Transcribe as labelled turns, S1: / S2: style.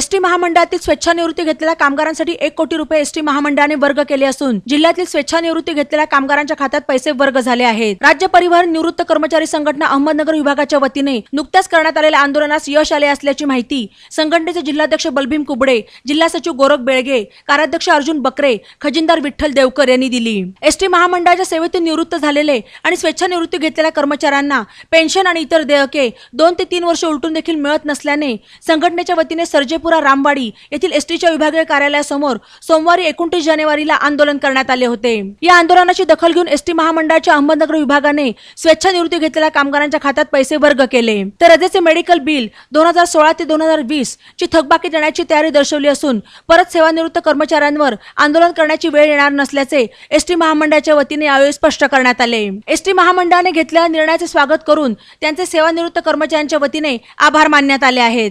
S1: ST महामंडळातील स्वेच्छानिवृत्ती घेतलेल्या कामगारांसाठी एक कोटी रुपये एसटी महामंडळाने वर्ग केले असून जिल्ह्यातील स्वेच्छानिवृत्ती घेतलेल्या कामगारांच्या खात्यात पैसे वर्ग झाले आहेत. राज्य परिवहन निवृत्त कर्मचारी संघटना अहमदनगर विभागाच्या वतीने नुकत्याच करण्यात आलेल्या आंदोलनास यश आले असल्याची माहिती संघटनेचे जिल्हाध्यक्ष बलभीम कुबडे जिल्हा सचिव गोरख बेळगे कार्याध्यक्ष अर्जुन बकरे खजिनदार विठ्ठल देवकर यांनी दिली. एसटी महामंडळाच्या सेवेतून निवृत्त झालेले आणि स्वेच्छानिवृत्ती घेतलेल्या कर्मचाऱ्यांना पेन्शन आणि इतर देयके दोन ते तीन वर्ष उलटून देखील मिळत नसल्याने संघटनेच्या वतीने सर्जेपूर रामवाडी येथील एसटीच्या विभागीय कार्यालयासमोर सोमवारी एकोणतीस जानेवारीला आंदोलन करण्यात आले होते. या आंदोलनाची दखल घेऊन एसटी महामंडळाच्या अहमदनगर विभागाने स्वेच्छानिवृत्ती घेतलेल्या कामगारांच्या खात्यात पैसे वर्ग केले. तर रजेचे मेडिकल बिल दोन हजार सोळा ते दोन हजार वीस ची थकबाकी देण्याची तयारी दर्शवली असून परत सेवानिवृत्त कर्मचाऱ्यांवर आंदोलन करण्याची वेळ येणार नसल्याचे एसटी महामंडळाच्या वतीने यावेळी स्पष्ट करण्यात आले. एसटी महामंडळाने घेतलेल्या निर्णयाचे स्वागत करून त्यांचे सेवानिवृत्त कर्मचाऱ्यांच्या वतीने आभार मानण्यात आले आहेत.